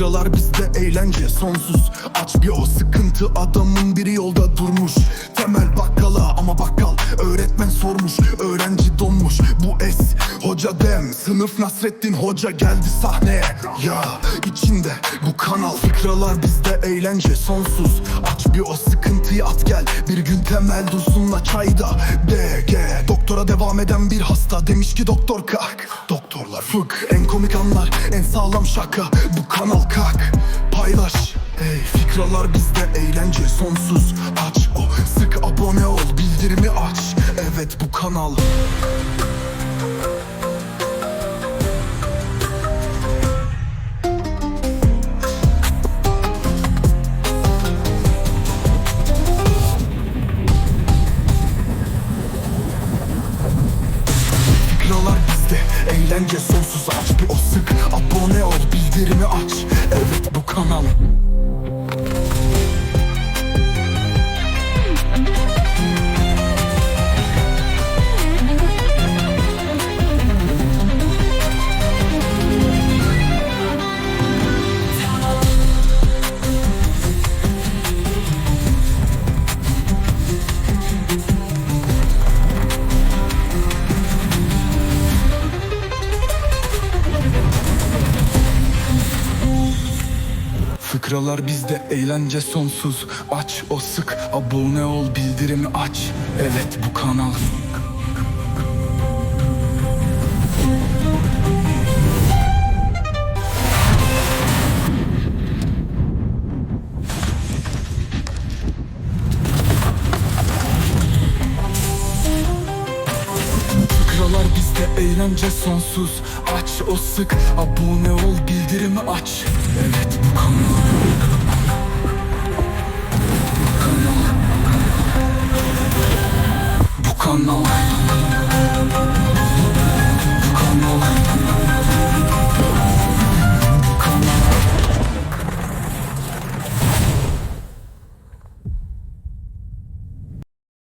Fikralar bizde eğlence sonsuz. Aç bir o sıkıntı adamın biri yolda durmuş. Temel bakkala ama bakkal öğretmen sormuş. Öğrenci donmuş bu es. Hoca dem Sınıf Nasrettin hoca geldi sahneye. Ya içinde bu kanal. Fikralar bizde eğlence sonsuz. Aç bir o sıkıntıyı at gel. Bir gün temel dursunla çayda. DG Doktora devam eden bir hasta. Demiş ki doktor kalk. Doktorlar fık en komik anlar En sağlam şaka. Bu kanal kalk Paylaş. Ey fikralar bizde eğlence sonsuz. Aç o sık abone ol bildirimi aç. Evet bu kanal Eğlence sonsuz aç bir o sık Abone ol bildirimi aç. Evet bu kanal Fıkralar bizde eğlence sonsuz. Aç o sık abone ol bildirimi aç. Evet bu kanal eğlence sonsuz Aç o sık. Abone ol bildirimi aç. Evet bu kanal. Bu kanal